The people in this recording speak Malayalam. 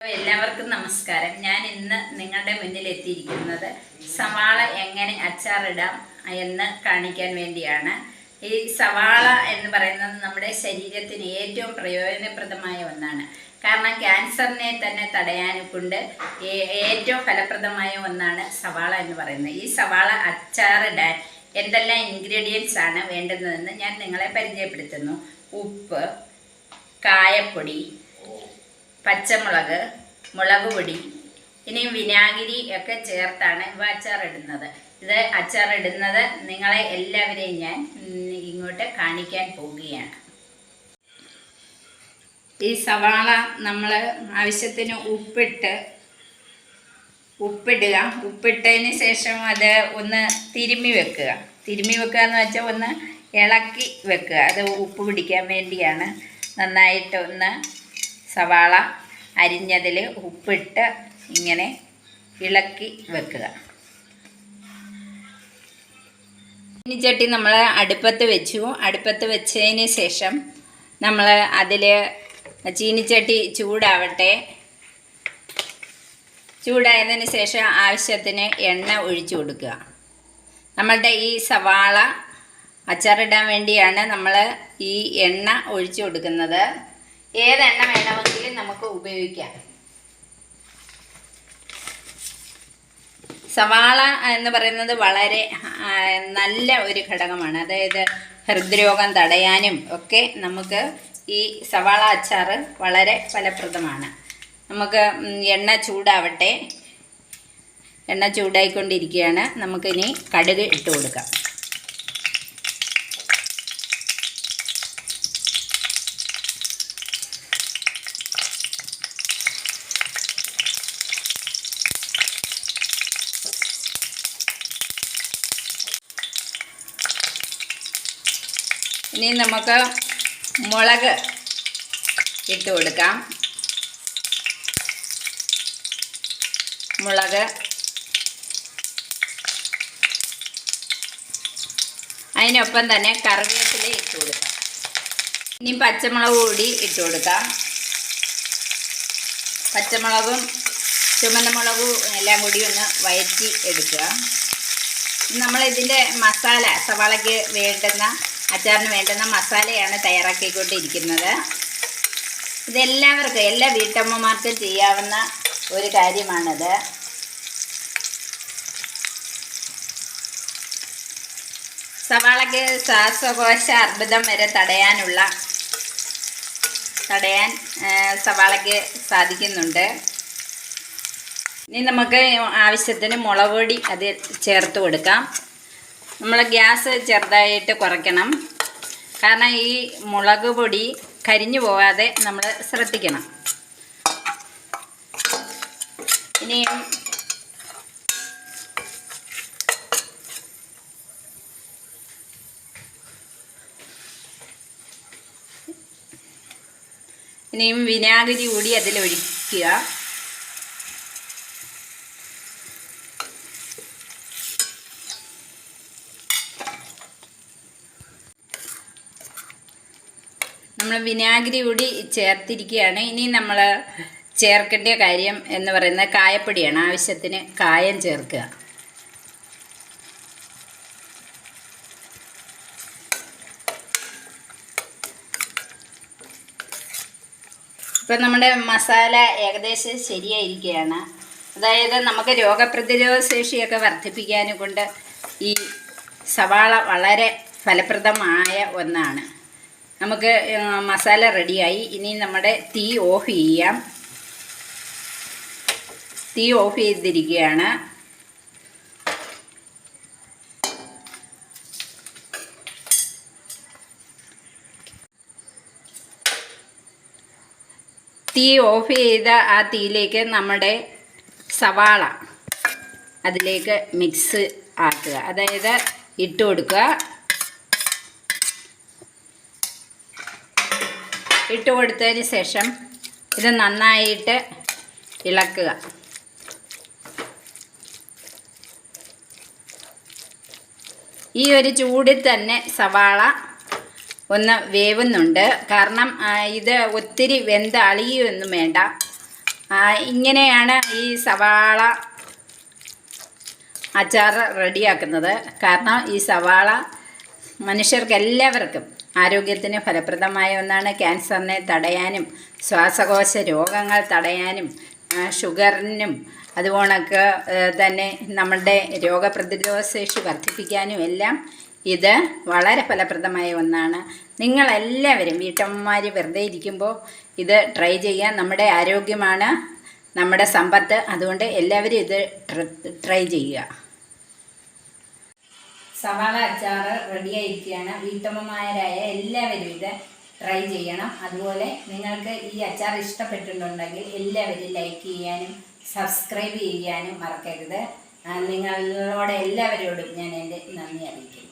എല്ലാവർക്കും നമസ്കാരം. ഞാൻ ഇന്ന് നിങ്ങളുടെ മുന്നിൽ എത്തിയിരിക്കുന്നത് സവാള എങ്ങനെ അച്ചാറിടാം എന്ന് കാണിക്കാൻ വേണ്ടിയാണ്. ഈ സവാള എന്ന് പറയുന്നത് നമ്മുടെ ശരീരത്തിന് ഏറ്റവും പ്രയോജനപ്രദമായ ഒന്നാണ്. കാരണം ക്യാൻസറിനെ തന്നെ തടയാനുകൊണ്ട് ഏറ്റവും ഫലപ്രദമായ ഒന്നാണ് സവാള എന്ന് പറയുന്നത്. ഈ സവാള അച്ചാറിടാൻ എന്തെല്ലാം ഇൻഗ്രീഡിയൻസ് ആണ് വേണ്ടുന്നതെന്ന് ഞാൻ നിങ്ങളെ പരിചയപ്പെടുത്തുന്നു. ഉപ്പ് കായപ്പൊടി പച്ചമുളക് മുളക് പൊടി ഇനി വിനാഗിരി ഒക്കെ ചേർത്താണ് ഇവ അച്ചാറിടുന്നത്. ഇത് അച്ചാറിടുന്നത് നിങ്ങളെ എല്ലാവരെയും ഞാൻ ഇങ്ങോട്ട് കാണിക്കാൻ പോവുകയാണ്. ഈ സവാള നമ്മൾ ആവശ്യത്തിന് ഉപ്പിട്ട് ഉപ്പിടുക. ഉപ്പിട്ടതിന് ശേഷം അത് ഒന്ന് തിരുമ്മി വെക്കുക. തിരുമ്മി വെക്കുക എന്ന് വെച്ചാൽ ഒന്ന് ഇളക്കി വെക്കുക. അത് ഉപ്പ് പിടിക്കാൻ വേണ്ടിയാണ് നന്നായിട്ട് ഒന്ന് സവാള അരിഞ്ഞതിൽ ഉപ്പിട്ട് ഇങ്ങനെ ഇളക്കി വെക്കുക. ചട്ടി നമ്മൾ അടുപ്പത്ത് വെച്ചു. അടുപ്പത്ത് വെച്ചതിന് ശേഷം നമ്മൾ അതിൽ ചീനിച്ചട്ടി ചൂടാവട്ടെ. ചൂടായതിന് ശേഷം ആവശ്യത്തിന് എണ്ണ ഒഴിച്ചു കൊടുക്കുക. നമ്മളുടെ ഈ സവാള അച്ചാറിടാൻ വേണ്ടിയാണ് നമ്മൾ ഈ എണ്ണ ഒഴിച്ചു കൊടുക്കുന്നത്. ഏതെണ്ണ വേണമെങ്കിലും നമുക്ക് ഉപയോഗിക്കാം. സവാള എന്ന് പറയുന്നത് വളരെ നല്ല ഒരു ഘടകമാണ്. അതായത് ഹൃദ്രോഗം തടയാനും ഒക്കെ നമുക്ക് ഈ സവാള അച്ചാർ വളരെ ഫലപ്രദമാണ്. നമുക്ക് എണ്ണ ചൂടാവട്ടെ. എണ്ണ ചൂടായിക്കൊണ്ടിരിക്കുകയാണ്. നമുക്കിനി കടുക് ഇട്ട് കൊടുക്കാം. ഇനി നമുക്ക് മുളക് ഇട്ട് കൊടുക്കാം. മുളക്. അതിനൊപ്പം തന്നെ കറിവേപ്പില ഇട്ട് കൊടുക്കാം. ഇനി പച്ചമുളക് കൂടി ഇട്ട് കൊടുക്കാം. പച്ചമുളകും ചുമന്ന മുളകും എല്ലാം കൂടി ഒന്ന് വയറ്റി എടുക്കുക. നമ്മൾ ഇതിന്റെ മസാല സവാളയ്ക്ക് വേണ്ടുന്ന അച്ചാറിന് വേണ്ടുന്ന മസാലയാണ് തയ്യാറാക്കിക്കൊണ്ടിരിക്കുന്നത്. ഇതെല്ലാവർക്കും എല്ലാ വീട്ടമ്മമാർക്കും ചെയ്യാവുന്ന ഒരു കാര്യമാണിത്. സവാളയ്ക്ക് ശ്വാസകോശ അർബുദം വരെ തടയാനുള്ള തടയാൻ സവാളയ്ക്ക് സാധിക്കുന്നുണ്ട്. ഇനി നമുക്ക് ആവശ്യത്തിന് മുളക് പൊടി അത് ചേർത്ത് കൊടുക്കാം. നമ്മൾ ഗ്യാസ് ചെറുതായിട്ട് കുറയ്ക്കണം. കാരണം ഈ മുളക് പൊടി കരിഞ്ഞു പോകാതെ നമ്മൾ ശ്രദ്ധിക്കണം. ഇനിയും ഇനിയും വിനാഗിരി കൂടി അതിൽ ഒഴിക്കുക നമ്മൾ വിനാഗിരി കൂടി ചേർത്തിരിക്കുകയാണ്. ഇനി നമ്മൾ ചേർക്കേണ്ട കാര്യം എന്ന് പറയുന്നത് കായപ്പൊടിയാണ്. ആവശ്യത്തിന് കായം ചേർക്കുക. ഇപ്പം നമ്മുടെ മസാല ഏകദേശം ശരിയായിരിക്കുകയാണ്. അതായത് നമുക്ക് രോഗപ്രതിരോധ ശേഷിയൊക്കെ വർദ്ധിപ്പിക്കാനും കൊണ്ട് ഈ സവാള വളരെ ഫലപ്രദമായ ഒന്നാണ്. നമുക്ക് മസാല റെഡിയായി. ഇനി നമ്മുടെ തീ ഓഫ് ചെയ്യാം. തീ ഓഫ് ചെയ്തിരിക്കുകയാണ്. തീ ഓഫ് ചെയ്ത ആ തീയിലേക്ക് നമ്മുടെ സവാള അതിലേക്ക് മിക്സ് ആക്കുക. അതായത് ഇട്ട് കൊടുക്കുക. ഇട്ട് കൊടുത്തതിന് ശേഷം ഇത് നന്നായിട്ട് ഇളക്കുക. ഈ ഒരു ചൂടിൽ തന്നെ സവാള ഒന്ന് വേവുന്നുണ്ട്. കാരണം ഇത് ഒത്തിരി വെന്ത് അളിയൊന്നും വേണ്ട. ഇങ്ങനെയാണ് ഈ സവാള അച്ചാർ റെഡിയാക്കുന്നത്. കാരണം ഈ സവാള മനുഷ്യർക്ക് എല്ലാവർക്കും ആരോഗ്യത്തിന് ഫലപ്രദമായ ഒന്നാണ് ക്യാൻസറിനെ തടയാനും ശ്വാസകോശ രോഗങ്ങൾ തടയാനും ഷുഗറിനും അതുപോണക്ക് തന്നെ നമ്മളുടെ രോഗപ്രതിരോധ ശേഷി വർദ്ധിപ്പിക്കാനും എല്ലാം ഇത് വളരെ ഫലപ്രദമായ ഒന്നാണ്. നിങ്ങളെല്ലാവരും വീട്ടമ്മമാർ വെറുതെ ഇരിക്കുമ്പോൾ ഇത് ട്രൈ ചെയ്യാൻ നമ്മുടെ ആരോഗ്യമാണ് നമ്മുടെ സമ്പത്ത്. അതുകൊണ്ട് എല്ലാവരും ഇത് ട്രൈ ചെയ്യുക. സവാള അച്ചാർ റെഡിയായിരിക്കുകയാണ് വീട്ടമ്മമാരായ എല്ലാവരും ഇത് ട്രൈ ചെയ്യണം. അതുപോലെ നിങ്ങൾക്ക് ഈ അച്ചാർ ഇഷ്ടപ്പെട്ടിട്ടുണ്ടെങ്കിൽ എല്ലാവരും ലൈക്ക് ചെയ്യാനും സബ്സ്ക്രൈബ് ചെയ്യാനും മറക്കരുത്. നിങ്ങളോട് എല്ലാവരോടും ഞാൻ എന്റെ നന്ദി അറിയിക്കുന്നു.